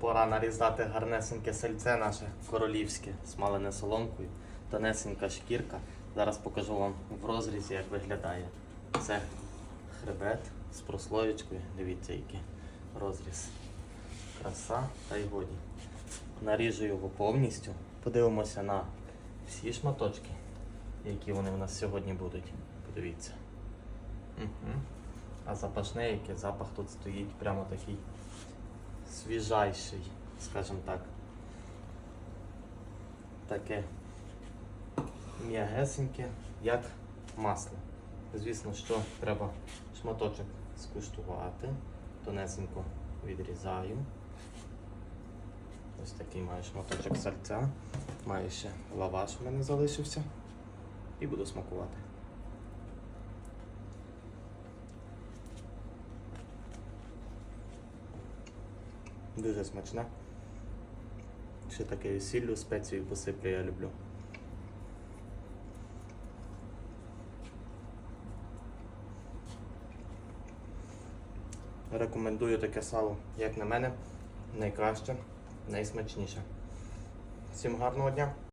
Пора нарізати гарнесеньке сальце наше королівське, смалене соломкою, тонесенька шкірка. Зараз покажу вам в розрізі, як виглядає. Це хребет з прослоєчкою. Дивіться, який розріз. Краса та й годі. Наріжу його повністю. Подивимося на всі шматочки, які вони в нас сьогодні будуть. Подивіться. Угу. А запашне, який запах тут стоїть, прямо такий свіжайший, скажімо так. Таке м'ягесеньке, як масло. Звісно, що треба шматочок скуштувати. Тонесенько відрізаю. Ось такий маю шматочок сальця. Маю ще лаваш у мене залишився. І буду смакувати. Дуже смачне. Ще таке сіллю, спецію посиплю, я люблю. Рекомендую таке сало, як на мене, найкраще, найсмачніше. Всім гарного дня!